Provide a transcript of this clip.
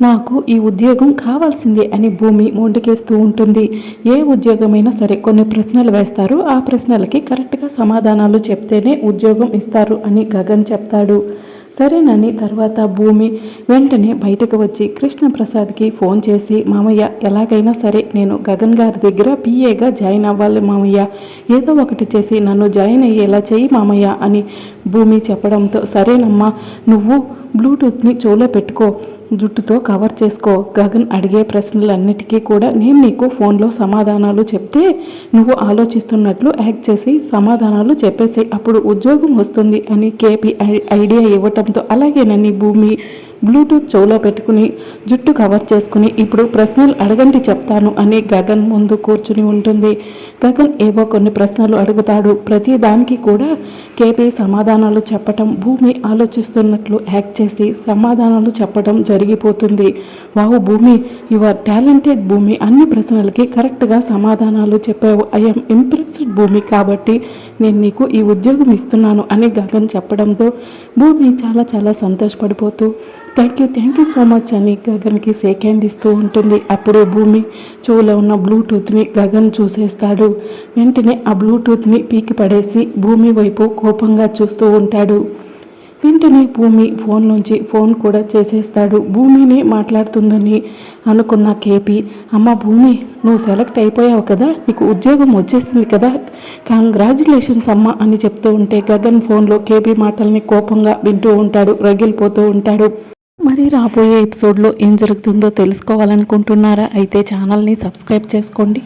నాకు ఈ ఉద్యోగం కావాల్సిందే అని భూమి మొండికేస్తూ ఉంటుంది. ఏ ఉద్యోగమైనా సరే కొన్ని ప్రశ్నలు వేస్తారు. ఆ ప్రశ్నలకి కరెక్ట్గా సమాధానాలు చెప్తేనే ఉద్యోగం ఇస్తారు అని గగన్ చెప్తాడు. సరేనని తర్వాత భూమి వెంటనే బయటకు వచ్చి కృష్ణప్రసాద్కి ఫోన్ చేసి మామయ్య ఎలాగైనా సరే నేను గగన్ గారి దగ్గర పిఏగా జాయిన్ అవ్వాలి మామయ్య. ఏదో ఒకటి చేసి నన్ను జాయిన్ అయ్యేలా చేయి మామయ్య అని భూమి చెప్పడంతో సరేనమ్మా నువ్వు బ్లూటూత్ని చెవులో పెట్టుకో. జుట్టుతో కవర్ చేసుకో. గగన్ అడిగే ప్రశ్నలన్నిటికీ కూడా నేను నీకు ఫోన్లో సమాధానాలు చెప్తే నువ్వు ఆలోచిస్తున్నట్లు యాక్ట్ చేసి సమాధానాలు చెప్పేసి అప్పుడు ఉద్యోగం వస్తుంది అని కేపీ ఐ- ఐడియా ఇవ్వటంతో అలాగేనని భూమి బ్లూటూత్ చెవులో పెట్టుకుని జుట్టు కవర్ చేసుకుని ఇప్పుడు ప్రశ్నలు అడగండి చెప్తాను అని గగన్ ముందు కూర్చుని ఉంటుంది. గగన్ ఏవో కొన్ని ప్రశ్నలు అడుగుతాడు. ప్రతి దానికి కూడా కేపీ సమాధానాలు చెప్పటం భూమి ఆలోచిస్తున్నట్లు యాక్ట్ చేసి సమాధానాలు చెప్పడం జరిగిపోతుంది. వావు భూమి యువర్ టాలెంటెడ్ భూమి అన్ని ప్రశ్నలకి కరెక్ట్గా సమాధానాలు చెప్పావు. ఐఎమ్ ఇంప్రెస్డ్ భూమి కాబట్టి నేను నీకు ఈ ఉద్యోగం ఇస్తున్నాను అని గగన్ చెప్పడంతో భూమి చాలా చాలా సంతోషపడిపోతూ thank you thank you so much అని గగన్కి షేక్ హ్యాండ్ ఇస్తూ ఉంటుంది. అప్పుడే భూమి చెవులో ఉన్న బ్లూటూత్ని గగన్ చూసేస్తాడు. వెంటనే ఆ బ్లూటూత్ని పీకి పడేసి భూమి వైపు కోపంగా చూస్తూ ఉంటాడు. వెంటనే భూమి ఫోన్ నుంచి ఫోన్ కూడా చేసేస్తాడు. భూమిని మాట్లాడుతుందని అనుకున్న కేపీ అమ్మ భూమి నువ్వు సెలెక్ట్ అయిపోయావు కదా నీకు ఉద్యోగం వచ్చేసింది కదా కంగ్రాచులేషన్స్ అమ్మ అని చెప్తూ ఉంటే గగన్ ఫోన్లో కేపీ మాటల్ని కోపంగా వింటూ ఉంటాడు రగిలిపోతూ ఉంటాడు. మరి రాబోయే ఎపిసోడ్లో ఏం జరుగుతుందో తెలుసుకోవాలనుకుంటున్నారా? అయితే ఛానల్ని సబ్స్క్రైబ్ చేసుకోండి.